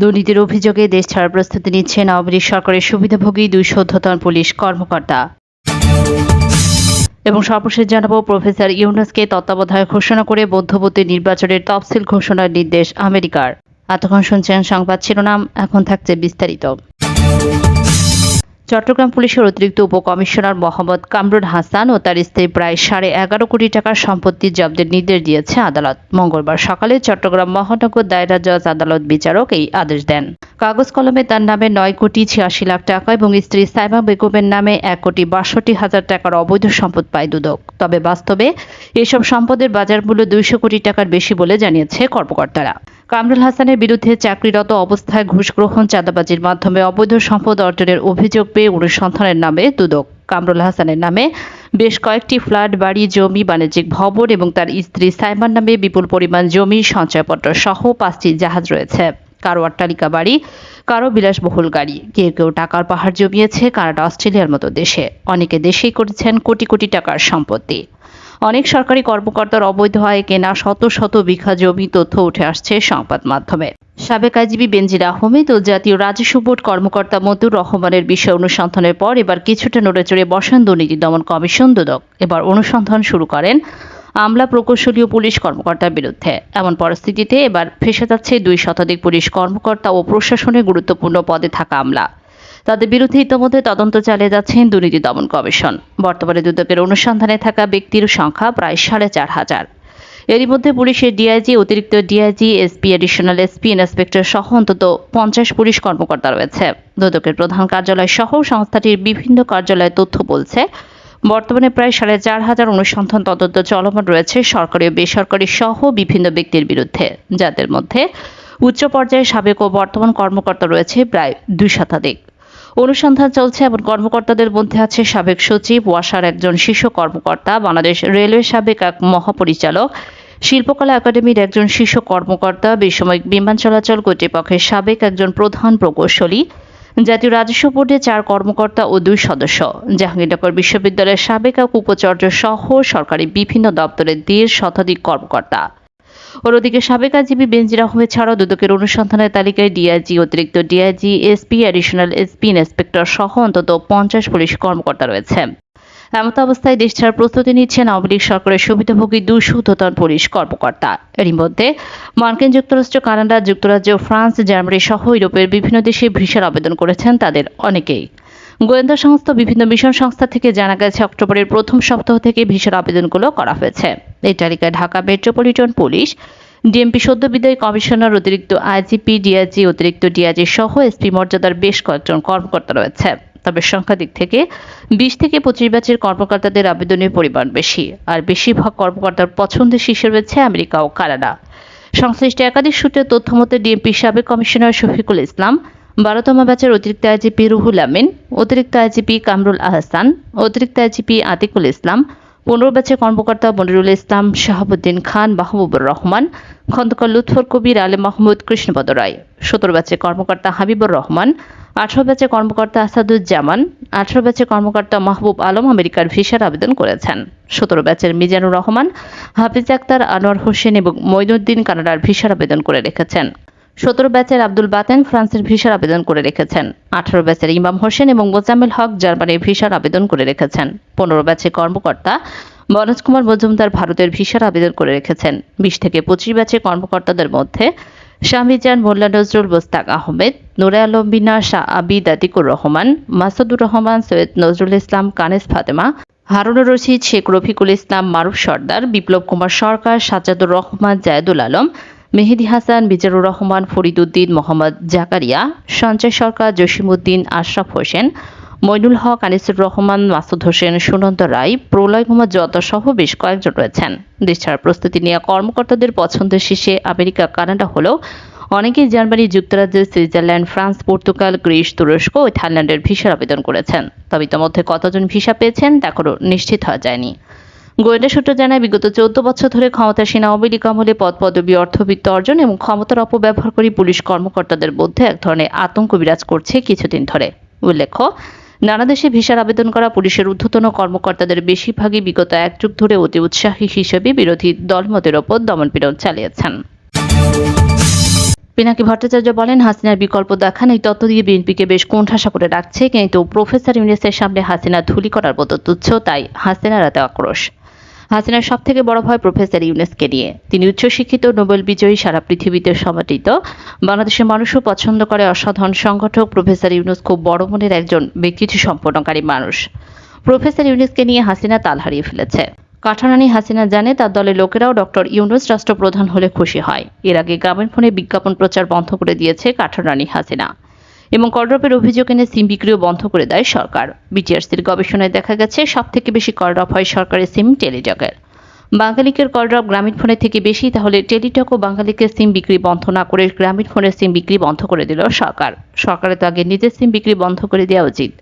দুর্নীতির অভিযোগে দেশ ছাড়ার প্রস্তুতি নিচ্ছেন আওয়ামী সরকারের সুবিধাভোগী দুই শোধ্যতন পুলিশ কর্মকর্তা। এবং সর্বশেষ জানাব, প্রফেসর ইউনুসকে তত্ত্বাবধায়ক ঘোষণা করে বৌদ্ধবতী নির্বাচনের তফসিল ঘোষণার নির্দেশ আমেরিকার। এতক্ষণ শুনছেন সংবাদ শিরোনাম, এখন থাকছে বিস্তারিত। চট্টগ্রাম পুলিশের অতিরিক্ত উপকমিশনার মোহাম্মদ কামরুল হাসান ও তার স্ত্রী প্রায় সাড়ে এগারো কোটি টাকার সম্পত্তি জব্দের নির্দেশ দিয়েছে আদালত। মঙ্গলবার সকালে চট্টগ্রাম মহানগর দায়রা জজ আদালত বিচারক এই আদেশ দেন। কাগজ কলমে তার নামে নয় কোটি ছিয়াশি লাখ টাকা এবং স্ত্রী সাইমা বেগমের নামে এক কোটি বাষট্টি হাজার টাকার অবৈধ সম্পদ পায় দুদক। তবে বাস্তবে এসব সম্পদের বাজার মূল্য দুইশো কোটি টাকার বেশি বলে জানিয়েছে কর্মকর্তারা। কামরুল হাসানের বিরুদ্ধে চাকরিরত অবস্থায় ঘুষ গ্রহণ চাঁদাবাজির মাধ্যমে অবৈধ সম্পদ অর্জনের অভিযোগ পেয়ে অনুসন্ধানের নামে দুদক। কামরুল হাসানের নামে বেশ কয়েকটি ফ্ল্যাট, বাড়ি, জমি, বাণিজ্যিক ভবন এবং তার স্ত্রী সাইমার নামে বিপুল পরিমাণ জমি, সঞ্চয়পত্র সহ পাঁচটি জাহাজ রয়েছে। কারও অট্টালিকা বাড়ি কারও বিলাসবহুল গাড়ি। কেউ কেউ টাকার পাহাড় জমিয়েছে, কানাডা, অস্ট্রেলিয়ার মতো দেশে। অনেকে দেশেই করেছেন কোটি কোটি টাকার সম্পত্তি। অনেক সরকারি কর্মকর্তার অবৈধ আয়ে কেনা শত শত বিঘা জমি তথ্য উঠে আসছে সংবাদ মাধ্যমে। সাবেক আইজিবি বেনজির আহমেদ ও জাতীয় রাজস্ব বোর্ড কর্মকর্তা মতুর রহমানের বিষয় অনুসন্ধানের পর এবার কিছুটা নড়ে চড়ে বসেন দুর্নীতি দমন কমিশন দুদক। এবার অনুসন্ধান শুরু করেন আমলা প্রকৌশলী ও পুলিশ কর্মকর্তার বিরুদ্ধে। এমন পরিস্থিতিতে এবার ফেসে যাচ্ছে দুই শতাধিক পুলিশ কর্মকর্তা ও প্রশাসনের গুরুত্বপূর্ণ পদে থাকা আমলা। তাদের বিরুদ্ধে ইতিমধ্যে তদন্ত চালিয়ে যাচ্ছেন দুর্নীতি দমন কমিশন। বর্তমানে দুদকের অনুসন্ধানে থাকা ব্যক্তির সংখ্যা প্রায় সাড়ে চার হাজার। এরই মধ্যে পুলিশের ডিআইজি, অতিরিক্ত DIG, SP additional SP inspector সহ অন্তত পঞ্চাশ পুলিশ কর্মকর্তা রয়েছে। দুদকের প্রধান কার্যালয় সহ সংস্থাটির বিভিন্ন কার্যালয়ে তথ্য বলছে, বর্তমানে প্রায় সাড়ে চার হাজার অনুসন্ধান তদন্ত চলমান রয়েছে সরকারি ও বেসরকারি সহ বিভিন্ন ব্যক্তির বিরুদ্ধে, যাদের মধ্যে উচ্চ পর্যায়ে সাবেক ও বর্তমান কর্মকর্তা রয়েছে প্রায় দুই শতাধিক। অনুসন্ধান চলছে, এমন কর্মকর্তাদের মধ্যে আছে সাবেক সচিব, ওয়াসার একজন শীর্ষ কর্মকর্তা, বাংলাদেশ রেলওয়ে সাবেক এক মহাপরিচালক, শিল্পকলা একাডেমির একজন শীর্ষ কর্মকর্তা, বেসামরিক বিমান চলাচল কর্তৃপক্ষের সাবেক একজন প্রধান প্রকৌশলী, জাতীয় রাজস্ব বোর্ডের চার কর্মকর্তা ও দুই সদস্য। জাহাঙ্গীরনগর বিশ্ববিদ্যালয়ের সাবেক এক উপাচার্য সহ সরকারি বিভিন্ন দপ্তরের দেড় শতাধিক কর্মকর্তা। অন্যদিকে সাবেক আইজিবি বেনজির আহমেদ ছাড়াও দুদকের অনুসন্ধানের তালিকায় ডিআইজি অতিরিক্ত DIG, SP, additional SP, inspector সহ অন্তত পঞ্চাশ পুলিশ কর্মকর্তা রয়েছে। এমত অবস্থায় দেশ ছাড়ার প্রস্তুতি নিচ্ছেন আওয়ামী লীগ সরকারের সুবিধাভোগী দুশো ঊর্ধ্বতন পুলিশ কর্মকর্তা। এরই মধ্যে মার্কিন যুক্তরাষ্ট্র, কানাডা, যুক্তরাজ্য, ফ্রান্স, জার্মানি সহ ইউরোপের বিভিন্ন দেশে ভিসার আবেদন করেছেন তাদের অনেকেই। গোয়েন্দা সংস্থা বিভিন্ন মিশন সংস্থা থেকে জানা গেছে, অক্টোবরের প্রথম সপ্তাহ থেকে ভিসার আবেদনগুলো করা হয়েছে। এই তালিকায় ঢাকা মেট্রোপলিটন পুলিশ, ডিএমপি সদ্য বিদায়ী কমিশনার অতিরিক্ত আইজিপি, ডিআইজি, অতিরিক্ত ডিআইজি সহ এসপি মর্যাদার বেশ কয়েকজন কর্মকর্তা রয়েছে। তবে সংখ্যা দিক থেকে বিশ থেকে পঁচিশ ব্যাচের কর্মকর্তাদের আবেদনের পরিমাণ বেশি, আর বেশিরভাগ কর্মকর্তার পছন্দের শীর্ষে রয়েছে আমেরিকা ও কানাডা। সংশ্লিষ্ট একাধিক সূত্রে তথ্য মতে ডিএমপি সাবেক কমিশনার শফিকুল ইসলাম, বারোতম ব্যাচের অতিরিক্ত আইজিপি রুহুল আমিন, অতিরিক্ত আইজিপি কামরুল আহসান, অতিরিক্ত আইজিপি আতিকুল ইসলাম পনেরো ব্যাচের কর্মকর্তা মনিরুল ইসলাম, শাহাবুদ্দিন খান, মাহবুবুর রহমান, খন্দকার লুৎফর কবির আলে মাহমুদ, কৃষ্ণপদ রায়। সতেরো ব্যাচের কর্মকর্তা হাবিবুর রহমান, আঠারো ব্যাচের কর্মকর্তা আসাদুজ্জামান, আঠারো ব্যাচের কর্মকর্তা মাহবুব আলম আমেরিকার ভিসার আবেদন করেছেন। সতেরো ব্যাচের মিজানুর রহমান, হাফিজ আক্তার আনোয়ার হোসেন এবং মঈনুদ্দিন কানাডার ভিসার আবেদন করে রেখেছেন। সতেরো ব্যাচের আব্দুল বাতেন ফ্রান্সের ভিসার আবেদন করে রেখেছেন। আঠারো ব্যাচের ইমাম হোসেন এবং মোজাম্মেল হক জার্মানির ভিসার আবেদন করে রেখেছেন। পনেরো ব্যাচের কর্মকর্তা মনোজ কুমার মজুমদার ভারতের ভিসার আবেদন করে রেখেছেন। বিশ থেকে পঁচিশ ব্যাচের কর্মকর্তাদের মধ্যে শামিজান মোল্লা নজরুল মোস্তাক আহমেদ, নুরে আলম, বিনা শাহ, আবিদ, আতিকুর রহমান, মাসুদুর রহমান, সৈয়দ নজরুল ইসলাম, কানেস ফাতেমা, হারুনুর রশিদ, শেখ রফিকুল ইসলাম, মারুফ সর্দার, বিপ্লব কুমার সরকার, সাজ্জাদুর রহমান, জায়দুল আলম মেহেদি হাসান বিজারুর রহমান ফরিদুদ্দিন মোহাম্মদ জাকারিয়া সঞ্জয় সরকার, জসিমউদ্দিন, আশরাফ হোসেন, মইনুল হক, আনিসুর রহমান, মাসুদ হোসেন, সুনন্দ রায়, প্রলয় কুমার জতা সহ বেশ কয়েকজন রয়েছেন। দেশ ছাড়ার প্রস্তুতি নিয়ে কর্মকর্তাদের পছন্দের শীর্ষে আমেরিকা, কানাডা হলেও অনেকেই জার্মানি, যুক্তরাজ্য, সুইজারল্যান্ড, ফ্রান্স, পর্তুগাল, গ্রিস, তুরস্ক ও থাইল্যান্ডের ভিসার আবেদন করেছেন। তবে ইতিমধ্যে কতজন ভিসা পেয়েছেন তা কোনো নিশ্চিত হওয়া যায়নি। গোয়েন্দা সূত্র জানায়, বিগত চৌদ্দ বছর ধরে ক্ষমতাসীন আওয়ামী লীগ আমলে পদ পদবি অর্থবিত্ত অর্জন এবং ক্ষমতার অপব্যবহার করে পুলিশ কর্মকর্তাদের মধ্যে এক ধরনের আতঙ্ক বিরাজ করছে কিছুদিন ধরে। উল্লেখ্য, নানা দেশে ভিসার আবেদন করা পুলিশের ঊর্ধ্বতন কর্মকর্তাদের বেশিরভাগই বিগত এক যুগ ধরে অতি উৎসাহী হিসেবে বিরোধী দলমতের ওপর দমনপীড়ন চালিয়েছেন। পিনাকি ভট্টাচার্য বলেন, হাসিনার বিকল্প দেখান এই তত্ত্ব দিয়ে বিএনপিকে বেশ কোণঠাসা করে রাখছে, কিন্তু প্রফেসর ইউনিসের সামনে হাসিনা ধুলি করার মতো তুচ্ছ, তাই হাসিনার এত আক্রোশ। হাসিনার সব থেকে বড় ভয় প্রফেসর ইউনেসকে নিয়ে। তিনি উচ্চশিক্ষিত, নোবেল বিজয়ী, সারা পৃথিবীতে সমাদৃত বাংলাদেশের মানুষও পছন্দ করে অসাধারণ সংগঠক। প্রফেসর ইউনুস খুব বড় মনের একজন ব্যক্তিত্ব, সম্পন্নকারী মানুষ। প্রফেসর ইউনুসকে নিয়ে হাসিনা তাল হারিয়ে ফেলেছে। কাঠারানি হাসিনা জানে, তার দলের লোকেরাও ডক্টর ইউনুস রাষ্ট্রপ্রধান হলে খুশি হয়। এর আগে গ্রামীণ ফোনে বিজ্ঞাপন প্রচার বন্ধ করে দিয়েছে কাঠারানি হাসিনা। এবং করড্রপের অভিযোগ এনে সিম বিক্রিও বন্ধ করে দেয় সরকার। বিটিআরসির গবেষণায় দেখা গেছে সব থেকে বেশি করড্রপ হয় সরকারের সিম টেলিটকের। বাঙালিকের করড্রপ গ্রামীণ ফোনের থেকে বেশি, তাহলে টেলিটক ও বাঙালিকের সিম বিক্রি বন্ধ না করে গ্রামীণ ফোনের সিম বিক্রি বন্ধ করে দিল সরকার। সরকারের তো আগে নিজের সিম বিক্রি বন্ধ করে দেওয়া উচিত।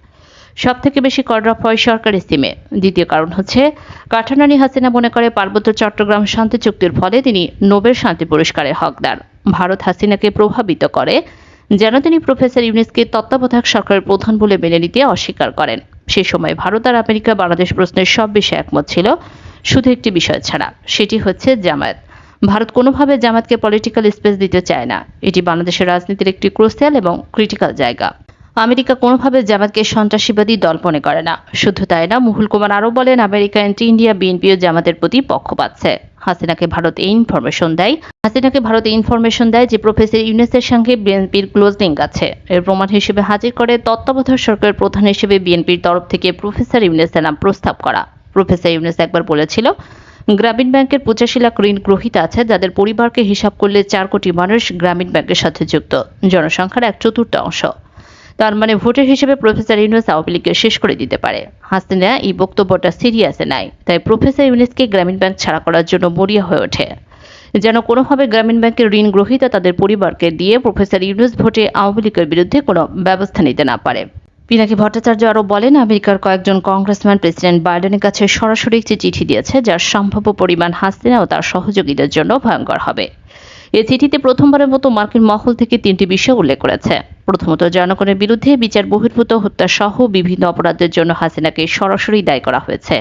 সব থেকে বেশি করড্রপ হয় সরকারি সিমে। দ্বিতীয় কারণ হচ্ছে, কাঠানানি হাসিনা মনে করে পার্বত্য চট্টগ্রাম শান্তি চুক্তির ফলে তিনি নোবেল শান্তি পুরস্কারের হকদার। ভারত হাসিনাকে প্রভাবিত করে যেন তিনি প্রফেসর ইউনিসকে তত্ত্বাবধায়ক সরকারের প্রধান বলে মেনে নিতে অস্বীকার করেন। সে সময় ভারত আর আমেরিকা বাংলাদেশ প্রশ্নের সব বিষয়ে একমত ছিল। শুধু একটি বিষয় ছাড়া, সেটি হচ্ছে জামায়াত। ভারত কোনোভাবে জামাতকে পলিটিক্যাল স্পেস দিতে চায় না। এটি বাংলাদেশের রাজনীতির একটি ক্রুসিয়াল এবং ক্রিটিক্যাল জায়গা। আমেরিকা কোনোভাবে জামাতকে সন্ত্রাসীবাদী দল মনে করে না। শুধু তাই না, মুহুল কুমার আরও বলেন, আমেরিকা অ্যান্টি ইন্ডিয়া বিএনপিও জামাতের প্রতি পক্ষ পাচ্ছে হাসিনাকে ভারত এই ইনফরমেশন দেয়। হাসিনাকে ভারত এই ইনফরমেশন দেয় যে প্রফেসর ইউনেসের সঙ্গে বিএনপির ক্লোজ লিঙ্ক আছে। এর প্রমাণ হিসেবে হাজির করে তত্ত্বাবধায়ক সরকারের প্রধান হিসেবে বিএনপির তরফ থেকে প্রফেসর ইউনেসের নাম প্রস্তাব করা। প্রফেসর ইউনেস একবার বলেছিল, গ্রামীণ ব্যাংকের পঁচাশি লাখ ঋণ গ্রহীতা আছে, যাদের পরিবারকে হিসাব করলে চার কোটি মানুষ গ্রামীণ ব্যাংকের সাথে যুক্ত। জনসংখ্যার এক চতুর্থাংশ। তার মানে ভোটের হিসেবে প্রফেসর ইউনুস আওয়ামী লীগকে শেষ করে দিতে পারে। হাসিনা এই বক্তব্যটা সিরিয়াসে নাই তাই প্রফেসর ইউনুসকে গ্রামীণ ব্যাংক ছাড়া করার জন্য মরিয়া হয়ে ওঠে। যেন কোনোভাবে গ্রামীণ ব্যাংকের ঋণ গ্রহীতা তাদের পরিবারকে দিয়ে প্রফেসর ইউনুস ভোটে আওয়ামী লীগের বিরুদ্ধে কোনো ব্যবস্থা নিতে না পারে। পিনাকি ভট্টাচার্য আরও বলেন, আমেরিকার কয়েকজন কংগ্রেসম্যান প্রেসিডেন্ট বাইডেনের কাছে সরাসরি একটি চিঠি দিয়েছে, যার সম্ভাব্য পরিমাণ হাসিনা ও তার সহযোগীদের জন্য ভয়ঙ্কর হবে। এ চিঠিতে প্রথমবারের মতো মার্কিন মহল থেকে তিনটি বিষয় উল্লেখ করেছে। প্রথমত, জনগণের বিরুদ্ধে বিচার বহির্ভূত হত্যা সহ বিভিন্ন অপরাধের জন্য হাসিনাকে সরাসরি দায়ী করা হয়েছে।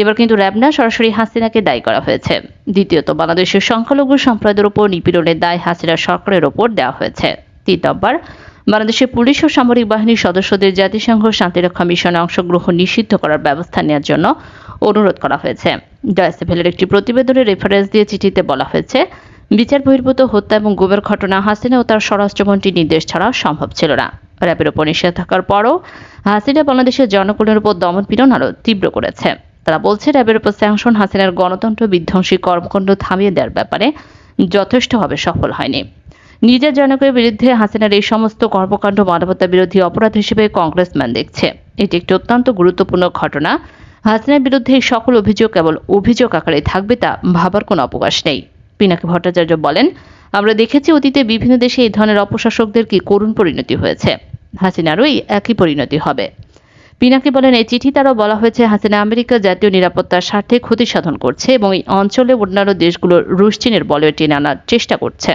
এবার কিন্তু র্যাবনা সরাসরি হাসিনাকে দায়ী করা হয়েছে। দ্বিতীয়ত, বাংলাদেশের সংখ্যালঘু সম্প্রদায়ের উপর নিপীড়নের দায় হাসিনা সরকারের ওপর দেওয়া হয়েছে। তিন নম্বর বাংলাদেশের পুলিশ ও সামরিক বাহিনীর সদস্যদের জাতিসংঘ শান্তিরক্ষা মিশনে অংশগ্রহণ নিষিদ্ধ করার ব্যবস্থা নেওয়ার জন্য অনুরোধ করা হয়েছে। ডয়েসেভেলের একটি প্রতিবেদনের রেফারেন্স দিয়ে চিঠিতে বলা হয়েছে বিচার বহির্ভূত হত্যা এবং গুমের ঘটনা হাসিনা ও তার স্বরাষ্ট্রমন্ত্রীর নির্দেশ ছাড়া সম্ভব ছিল না। র্যাবের উপর নিষেধ থাকার পরও হাসিনা বাংলাদেশের জনগণের উপর দমনপীড়ন আরও তীব্র করেছে। তারা বলছে, র্যাবের উপর স্যাংশন হাসিনার গণতন্ত্র বিধ্বংসী কর্মকাণ্ড থামিয়ে দেওয়ার ব্যাপারে যথেষ্টভাবে সফল হয়নি। নিজের জনকের বিরুদ্ধে হাসিনার এই সমস্ত কর্মকাণ্ড মানবতা বিরোধী অপরাধ হিসেবে কংগ্রেসম্যান দেখছে। এটি একটি অত্যন্ত গুরুত্বপূর্ণ ঘটনা। হাসিনার বিরুদ্ধে সকল অভিযোগ কেবল অভিযোগ আকারে থাকবে তা ভাবার কোনো অবকাশ নেই। পিনাকি ভট্টাচার্য বলেন, আমরা দেখেছি অতীতে বিভিন্ন দেশে এই ধরনের অপশাসকদের কি করুণ পরিণতি হয়েছে। হাসিনারও এই একই পরিণতি হবে। পিনাকি বলেন, এই চিঠি তারও বলা হয়েছে, হাসিনা আমেরিকা জাতীয় নিরাপত্তার স্বার্থে ক্ষতি সাধন করছে এবং এই অঞ্চলে অন্যান্য দেশগুলোর রুশ চীনের বলয়ে টেনে আনার চেষ্টা করছে।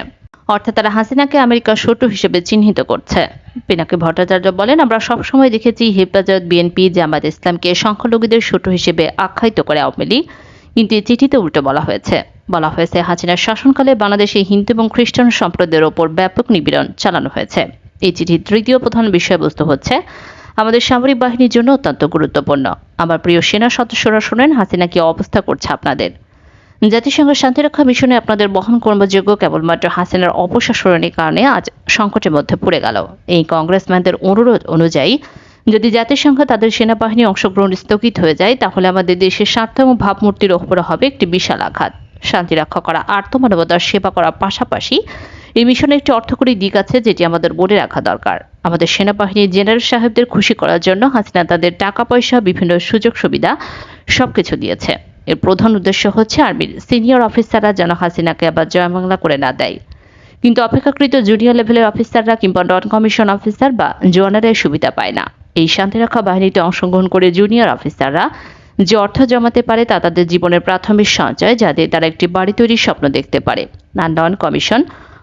অর্থাৎ তারা হাসিনাকে আমেরিকার শত্রু হিসেবে চিহ্নিত করছে। পিনাকি ভট্টাচার্য বলেন, আমরা সবসময় দেখেছি হেফাজত বিএনপি জামাত ইসলামকে সংখ্যালঘুদের শত্রু হিসেবে আখ্যায়িত করে আওয়ামী লীগ। কিন্তু এই চিঠিতে উল্টো বলা হয়েছে। বলা হয়েছে, হাসিনার শাসনকালে বাংলাদেশে হিন্দু এবং খ্রিস্টান সম্প্রদায়ের ওপর ব্যাপক নিপীড়ন চালানো হয়েছে। এই চিঠির তৃতীয় প্রধান বিষয়বস্তু হচ্ছে, আমাদের সামরিক বাহিনীর জন্য অত্যন্ত গুরুত্বপূর্ণ। আমার প্রিয় সেনা সদস্যরা শোনেন, হাসিনা কি অবস্থা করছে আপনাদের? জাতিসংঘ শান্তিরক্ষা মিশনে আপনাদের বহন কর্মযোগ্য কেবলমাত্র হাসিনার অপশাসনের কারণে আজ সংকটের মধ্যে পড়ে গেল। এই কংগ্রেসম্যানদের অনুরোধ অনুযায়ী, যদি জাতিসংঘ তাদের সেনাবাহিনী অংশগ্রহণ স্থগিত হয়ে যায়, তাহলে আমাদের দেশের স্বার্থ এবং ভাবমূর্তির ওপরে হবে একটি বিশাল আঘাত। শান্তি রক্ষা করা আর্থমানবতার সেবা করার পাশাপাশি এই মিশনে একটি অর্থকরী দিক আছে যেটি আমাদের মনে রাখা দরকার। আমাদের সেনাবাহিনীর জেনারেল সাহেবদের খুশি করার জন্য হাসিনা তাদের টাকা পয়সা বিভিন্ন সুযোগ সুবিধা সবকিছু দিয়েছে। এর প্রধান উদ্দেশ্য হচ্ছে আর্মির সিনিয়র অফিসাররা যেন হাসিনাকে আবার জয়বাংলা করে না দেয়। কিন্তু অপেক্ষাকৃত জুনিয়র লেভেলের অফিসাররা কিংবা নন কমিশন অফিসার বা জোয়ানারা এই সুবিধা পায় না। এই শান্তিরক্ষা বাহিনীতে অংশগ্রহণ করে জুনিয়র অফিসাররা যে অর্থ জমাতে পারে তা তাদের জীবনের প্রাথমিক সঞ্চয় যাতে তারা একটি বাড়ি তৈরির স্বপ্ন দেখতে পারে। না নন কমিশন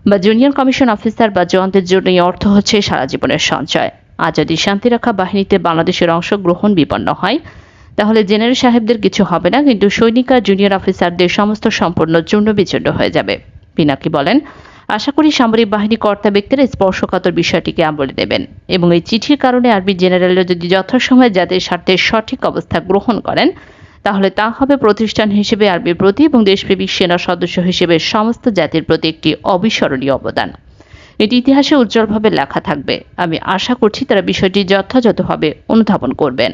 বা জুনিয়র কমিশন অফিসার বা জওয়ানদের জন্য অর্থ হচ্ছে সারা জীবনের সঞ্চয়। আর যদি শান্তিরক্ষা বাহিনীতে বাংলাদেশের অংশগ্রহণ বিপন্ন হয়। তাহলে জেনারেল সাহেবদের কিছু হবে না, কিন্তু সৈনিক আর জুনিয়র অফিসারদের সমস্ত সম্পূর্ণ চূর্ণ বিচূর্ণ হয়ে যাবে। পিনাকি বলেন আশা করি সামরিক বাহিনী কর্তা ব্যক্তিরা স্পর্শকাতর বিষয়টিকে আমলে নেবেন এবং এই চিঠির কারণে আর্মি জেনারেলরা যদি যথাসময়ে জাতির স্বার্থে সঠিক অবস্থা গ্রহণ করেন, তাহলে তা হবে প্রতিষ্ঠান হিসেবে আর্মির প্রতি এবং দেশপ্রেমিক সেনা সদস্য হিসেবে সমস্ত জাতির প্রতি একটি অবিস্মরণীয় অবদান। এটি ইতিহাসে উজ্জ্বলভাবে লেখা থাকবে। আমি আশা করছি তারা বিষয়টি যথাযথভাবে অনুধাবন করবেন।